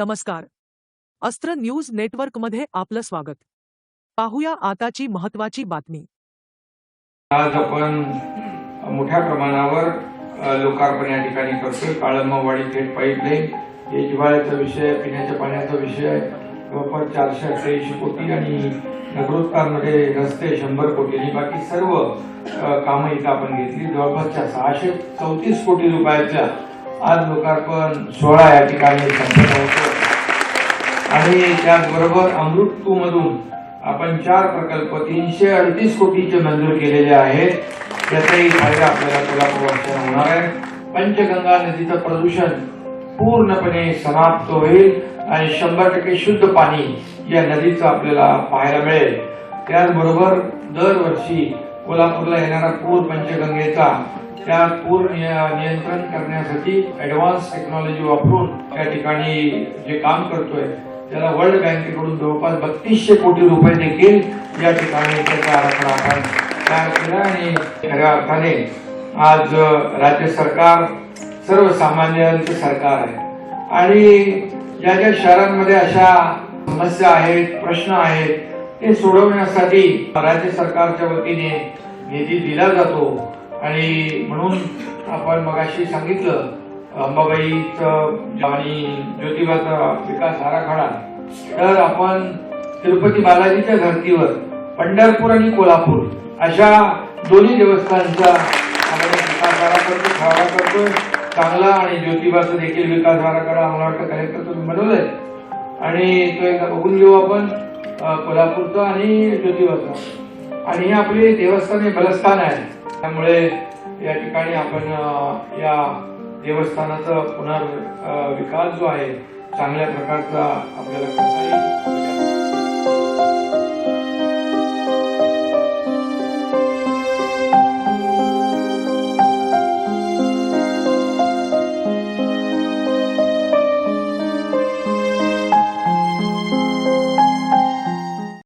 नमस्कार. अस्त्र न्यूज नेटवर्कमध्ये आपलं स्वागत. पाहूया आताची महत्वाची बातमी. आज आपण मोठ्या प्रमाणावर लोकार्पण या ठिकाणी करतोय. काळंबवाडी थेट पाईपलाईन हे जिव्हाळ्याचा विषय पिण्याच्या पाण्याचा विषय जवळपास चारशे अठ्ठ्याऐंशी कोटी आणि नगरोत्तरमध्ये रस्ते शंभर कोटी आणि बाकी सर्व कामं इथं आपण घेतली. जवळपासच्या सहाशे चौतीस कोटी रुपयाच्या आज लोकार्पण सोहळा या ठिकाणी संपन्न होतो आणि त्याचबरोबर अमृत टू मधून आपण चार प्रकल्प तीनशे अडतीस कोटीचे मंजूर केलेले आहेत. त्याचाही फायदा आपल्याला कोल्हापूर होणार आहे. पंचगंगा नदीचं प्रदूषण पूर्णपणे समाप्त होईल आणि शंभर टक्के शुद्ध पाणी या नदीचं आपल्याला पाहायला मिळेल. त्याचबरोबर दरवर्षी कोल्हापूरला येणारा पूर पंचगंगेचा त्या पूर निय- नियंत्रण करण्यासाठी ऍडव्हान्स टेक्नॉलॉजी वापरून त्या ठिकाणी जे काम करतोय त्याला वर्ल्ड बँकेकडून जवळपास बत्तीसशे कोटी रुपये देखील या ठिकाणी त्याचा आराखडा आपण तयार केला आणि खऱ्या अर्थाने आज राज्य सरकार सर्वसामान्यांचं सरकार आहे. आणि ज्या ज्या शहरांमध्ये अशा समस्या आहेत प्रश्न आहेत ते सोडवण्यासाठी राज्य सरकारच्या वतीने निधी दिला जातो. आणि म्हणून आपण मगाशी सांगितलं अंबाबाईचं आणि ज्योतिबाचा विकास आराखडा तर आपण तिरुपती बालाजीच्या धर्तीवर पंढरपूर आणि कोल्हापूर अशा दोन्ही देवस्थानचा आपण विकास आराखडा चांगला आणि ज्योतिबाचा देखील विकास आराखडा मला वाटतं कलेक्टर तुम्ही बनवलाय आणि तो एकदा बघून घेऊ आपण कोल्हापूरचा आणि ज्योतिबाचा. आणि हे आपले देवस्थान हे बलस्थान आहे. त्यामुळे या ठिकाणी आपण या देवस्थानाचा पुनर्विकास विकास जो आहे चांगल्या प्रकारचा आपल्याला करता येईल.